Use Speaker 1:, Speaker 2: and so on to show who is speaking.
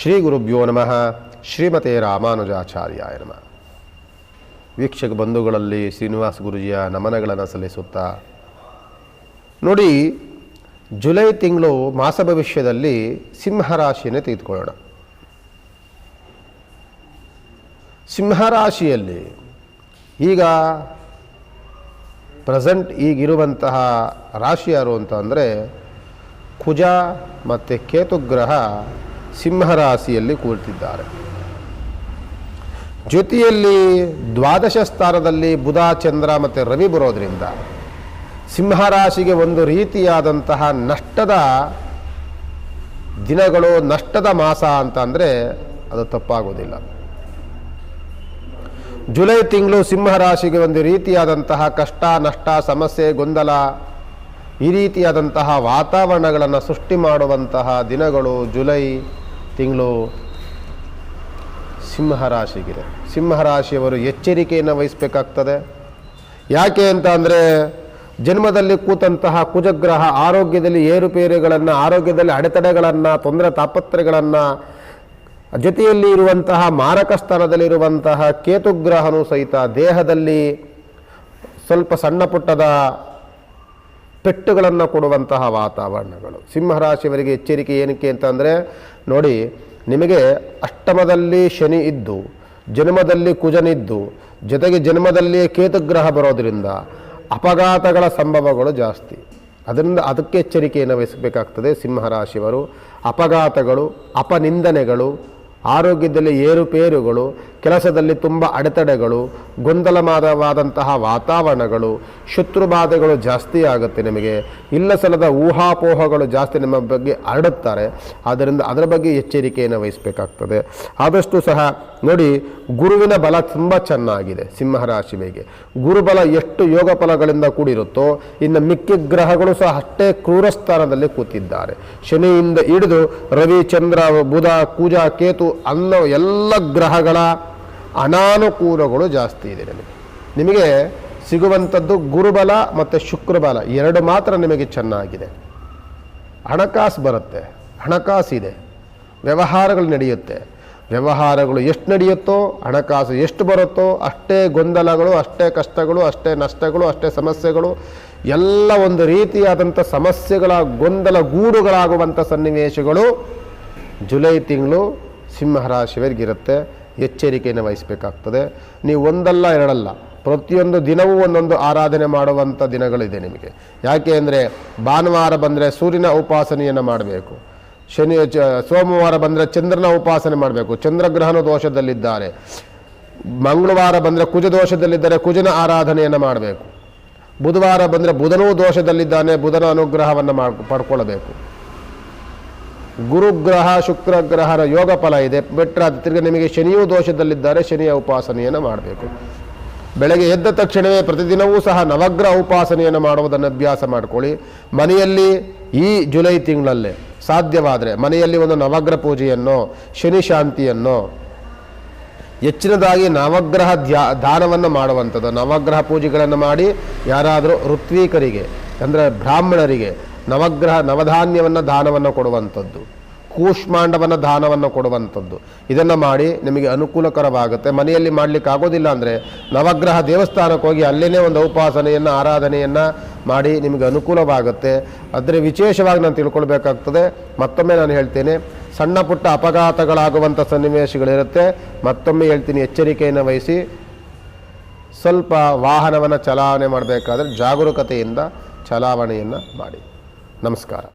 Speaker 1: ಶ್ರೀ ಗುರುಭ್ಯೋ ನಮಃ. ಶ್ರೀಮತೆ ರಾಮಾನುಜಾಚಾರ್ಯಾಯ ನಮಃ. ವೀಕ್ಷಕ ಬಂಧುಗಳಲ್ಲಿ ಶ್ರೀನಿವಾಸ ಗುರುಜಿಯ ನಮನಗಳನ್ನು ಸಲ್ಲಿಸುತ್ತಾ, ನೋಡಿ, ಜುಲೈ ತಿಂಗಳು ಮಾಸ ಭವಿಷ್ಯದಲ್ಲಿ ಸಿಂಹರಾಶಿಯನ್ನೇ ತೆಗೆದುಕೊಳ್ಳೋಣ. ಸಿಂಹರಾಶಿಯಲ್ಲಿ ಈಗ ಪ್ರೆಸೆಂಟ್ ಈಗಿರುವಂತಹ ರಾಶಿ ಯಾರು ಅಂತ ಅಂದರೆ ಕುಜ ಮತ್ತು ಕೇತುಗ್ರಹ ಸಿಂಹರಾಶಿಯಲ್ಲಿ ಕೂರ್ತಿದ್ದಾರೆ. ಜೊತೆಯಲ್ಲಿ ದ್ವಾದಶ ಸ್ಥಾನದಲ್ಲಿ ಬುಧ, ಚಂದ್ರ ಮತ್ತು ರವಿ ಬರೋದ್ರಿಂದ ಸಿಂಹರಾಶಿಗೆ ಒಂದು ರೀತಿಯಾದಂತಹ ನಷ್ಟದ ದಿನಗಳು, ನಷ್ಟದ ಮಾಸ ಅಂತ ಅಂದರೆ ಅದು ತಪ್ಪಾಗೋದಿಲ್ಲ. ಜುಲೈ ತಿಂಗಳು ಸಿಂಹರಾಶಿಗೆ ಒಂದು ರೀತಿಯಾದಂತಹ ಕಷ್ಟ, ನಷ್ಟ, ಸಮಸ್ಯೆ, ಗೊಂದಲ, ಈ ರೀತಿಯಾದಂತಹ ವಾತಾವರಣಗಳನ್ನು ಸೃಷ್ಟಿ ಮಾಡುವಂತಹ ದಿನಗಳು ಜುಲೈ ತಿಂಗಳು ಸಿಂಹ ರಾಶಿಯವರು ಎಚ್ಚರಿಕೆಯನ್ನು ವಹಿಸಬೇಕಾಗ್ತದೆ. ಯಾಕೆ ಅಂತ ಅಂದರೆ, ಜನ್ಮದಲ್ಲಿ ಕೂತಂತಹ ಕುಜಗ್ರಹ ಆರೋಗ್ಯದಲ್ಲಿ ಏರುಪೇರುಗಳನ್ನು, ಆರೋಗ್ಯದಲ್ಲಿ ಅಡೆತಡೆಗಳನ್ನು, ತೊಂದರೆ ತಾಪತ್ರೆಗಳನ್ನು ಜೊತೆಯಲ್ಲಿ ಇರುವಂತಹ ಮಾರಕ ಸ್ಥಾನದಲ್ಲಿರುವಂತಹ ಕೇತುಗ್ರಹನೂ ಸಹಿತ ದೇಹದಲ್ಲಿ ಸ್ವಲ್ಪ ಸಣ್ಣ ಪುಟ್ಟದ ಪೆಟ್ಟುಗಳನ್ನು ಕೊಡುವಂತಹ ವಾತಾವರಣಗಳು. ಸಿಂಹರಾಶಿಯವರಿಗೆ ಎಚ್ಚರಿಕೆ ಏನಕ್ಕೆ ಅಂತಂದರೆ, ನೋಡಿ, ನಿಮಗೆ ಅಷ್ಟಮದಲ್ಲಿ ಶನಿ ಇದ್ದು, ಜನ್ಮದಲ್ಲಿ ಕುಜನಿದ್ದು ಜೊತೆಗೆ ಜನ್ಮದಲ್ಲಿ ಕೇತುಗ್ರಹ ಬರೋದರಿಂದ ಅಪಘಾತಗಳ ಸಂಭವಗಳು ಜಾಸ್ತಿ. ಅದರಿಂದ ಅದಕ್ಕೆ ಎಚ್ಚರಿಕೆಯನ್ನು ವಹಿಸಬೇಕಾಗ್ತದೆ ಸಿಂಹರಾಶಿಯವರು. ಅಪಘಾತಗಳು, ಅಪನಿಂದನೆಗಳು, ಆರೋಗ್ಯದಲ್ಲಿ ಏರುಪೇರುಗಳು ಕೆಲಸದಲ್ಲಿ ತುಂಬ ಅಡೆತಡೆಗಳು ಗೊಂದಲಮಾದವಾದಂತಹ ವಾತಾವರಣಗಳು, ಶತ್ರುಬಾಧೆಗಳು ಜಾಸ್ತಿ ಆಗುತ್ತೆ ನಿಮಗೆ. ಇಲ್ಲ ಸಲದ ಊಹಾಪೋಹಗಳು ಜಾಸ್ತಿ ನಿಮ್ಮ ಬಗ್ಗೆ ಹರಡುತ್ತಾರೆ. ಆದ್ದರಿಂದ ಅದರ ಬಗ್ಗೆ ಎಚ್ಚರಿಕೆಯನ್ನು ವಹಿಸಬೇಕಾಗ್ತದೆ. ಆದಷ್ಟು ಸಹ ನೋಡಿ, ಗುರುವಿನ ಬಲ ತುಂಬ ಚೆನ್ನಾಗಿದೆ ಸಿಂಹರಾಶಿವಿಗೆ ಗುರುಬಲ ಎಷ್ಟು ಯೋಗ ಫಲಗಳಿಂದ ಕೂಡಿರುತ್ತೋ, ಇನ್ನು ಮಿಕ್ಕ ಗ್ರಹಗಳು ಸಹ ಅಷ್ಟೇ ಕ್ರೂರ ಸ್ಥಾನದಲ್ಲಿ ಕೂತಿದ್ದಾರೆ. ಶನಿಯಿಂದ ಹಿಡಿದು ರವಿ, ಚಂದ್ರ, ಬುಧ, ಕೂಜಾ, ಕೇತು, ಅನ್ನೋ, ಎಲ್ಲ ಗ್ರಹಗಳ ಅನಾನುಕೂಲಗಳು ಜಾಸ್ತಿ ಇದೆ ನಿಮಗೆ. ನಿಮಗೆ ಸಿಗುವಂಥದ್ದು ಗುರುಬಲ ಮತ್ತು ಶುಕ್ರಬಲ ಎರಡು ಮಾತ್ರ ನಿಮಗೆ ಚೆನ್ನಾಗಿದೆ. ಹಣಕಾಸು ಬರುತ್ತೆ ಹಣಕಾಸಿದೆ ವ್ಯವಹಾರಗಳು ನಡೆಯುತ್ತೆ. ವ್ಯವಹಾರಗಳು ಎಷ್ಟು ನಡೆಯುತ್ತೋ, ಹಣಕಾಸು ಎಷ್ಟು ಬರುತ್ತೋ ಅಷ್ಟೇ ಗೊಂದಲಗಳು, ಅಷ್ಟೇ ಕಷ್ಟಗಳು, ಅಷ್ಟೇ ನಷ್ಟಗಳು, ಅಷ್ಟೇ ಸಮಸ್ಯೆಗಳು, ಎಲ್ಲ ಒಂದು ರೀತಿಯಾದಂಥ ಸಮಸ್ಯೆಗಳ ಗೊಂದಲ ಗೂಡುಗಳಾಗುವಂಥ ಸನ್ನಿವೇಶಗಳು ಜುಲೈ ತಿಂಗಳು ಸಿಂಹರಾಶಿಯವರಿಗಿರುತ್ತೆ ಎಚ್ಚರಿಕೆಯನ್ನು ವಹಿಸಬೇಕಾಗ್ತದೆ. ನೀವು ಒಂದಲ್ಲ, ಎರಡಲ್ಲ, ಪ್ರತಿಯೊಂದು ದಿನವೂ ಒಂದೊಂದು ಆರಾಧನೆ ಮಾಡುವಂಥ ದಿನಗಳಿದೆ ನಿಮಗೆ. ಯಾಕೆ ಅಂದರೆ ಭಾನುವಾರ ಬಂದರೆ ಸೂರ್ಯನ ಉಪಾಸನೆಯನ್ನು ಮಾಡಬೇಕು. ಶನಿ ಸೋಮವಾರ ಬಂದರೆ ಚಂದ್ರನ ಉಪಾಸನೆ ಮಾಡಬೇಕು. ಚಂದ್ರಗ್ರಹಣ ದೋಷದಲ್ಲಿದ್ದಾರೆ. ಮಂಗಳವಾರ ಬಂದರೆ ಕುಜ ದೋಷದಲ್ಲಿದ್ದರೆ, ಕುಜನ ಆರಾಧನೆಯನ್ನು ಮಾಡಬೇಕು. ಬುಧವಾರ ಬಂದರೆ ಬುಧನೂ ದೋಷದಲ್ಲಿದ್ದಾನೆ, ಬುಧನ ಅನುಗ್ರಹವನ್ನು ಮಾಡ್, ಪಡ್ಕೊಳ್ಬೇಕು. ಗುರುಗ್ರಹ, ಶುಕ್ರಗ್ರಹರ ಯೋಗ ಫಲ ಇದೆ. ಬಿಟ್ಟರೆ ತಿರ್ಗಿ ನಿಮಗೆ ಶನಿಯೂ ದೋಷದಲ್ಲಿದ್ದಾರೆ, ಶನಿಯ ಉಪಾಸನೆಯನ್ನು ಮಾಡಬೇಕು. ಬೆಳಗ್ಗೆ ಎದ್ದ ತಕ್ಷಣವೇ ಪ್ರತಿದಿನವೂ ಸಹ ನವಗ್ರಹ ಉಪಾಸನೆಯನ್ನು ಮಾಡುವುದನ್ನು ಅಭ್ಯಾಸ ಮಾಡಿಕೊಳ್ಳಿ. ಮನೆಯಲ್ಲಿ ಈ ಜುಲೈ ತಿಂಗಳಲ್ಲೇ ಸಾಧ್ಯವಾದರೆ ಮನೆಯಲ್ಲಿ ಒಂದು ನವಗ್ರಹ ಪೂಜೆಯನ್ನು, ಶನಿ ಶಾಂತಿಯನ್ನು, ಹೆಚ್ಚಿನದಾಗಿ ನವಗ್ರಹ ಧ್ಯಾ ದಾನವನ್ನು ಮಾಡುವಂಥದ್ದು. ನವಗ್ರಹ ಪೂಜೆಗಳನ್ನು ಮಾಡಿ ಯಾರಾದರೂ ಋತ್ವೀಕರಿಗೆ, ಅಂದರೆ ಬ್ರಾಹ್ಮಣರಿಗೆ ನವಗ್ರಹ, ನವಧಾನ್ಯವನ್ನು ದಾನವನ್ನು ಕೊಡುವಂಥದ್ದು, ಕೂಷ್ಮಾಂಡವನ್ನು ದಾನವನ್ನು ಕೊಡುವಂಥದ್ದು. ಇದನ್ನು ಮಾಡಿ ನಿಮಗೆ ಅನುಕೂಲಕರವಾಗುತ್ತೆ. ಮನೆಯಲ್ಲಿ ಮಾಡಲಿಕ್ಕೆ ಆಗೋದಿಲ್ಲ ಅಂದರೆ ನವಗ್ರಹ ದೇವಸ್ಥಾನಕ್ಕೆ ಹೋಗಿ ಅಲ್ಲೇ ಒಂದು ಉಪಾಸನೆಯನ್ನು, ಆರಾಧನೆಯನ್ನು ಮಾಡಿ ನಿಮಗೆ ಅನುಕೂಲವಾಗುತ್ತೆ. ಆದರೆ ವಿಶೇಷವಾಗಿ ನಾನು ತಿಳ್ಕೊಳ್ಬೇಕಾಗ್ತದೆ, ಮತ್ತೊಮ್ಮೆ ನಾನು ಹೇಳ್ತೇನೆ, ಸಣ್ಣ ಪುಟ್ಟ ಅಪಘಾತಗಳಾಗುವಂಥ ಸನ್ನಿವೇಶಗಳಿರುತ್ತೆ. ಮತ್ತೊಮ್ಮೆ ಹೇಳ್ತೀನಿ, ಎಚ್ಚರಿಕೆಯನ್ನು ವಹಿಸಿ. ಸ್ವಲ್ಪ ವಾಹನವನ್ನು ಚಲಾವಣೆ ಮಾಡಬೇಕಾದ್ರೆ ಜಾಗರೂಕತೆಯಿಂದ ಚಲಾವಣೆಯನ್ನು ಮಾಡಿ. ನಮಸ್ಕಾರ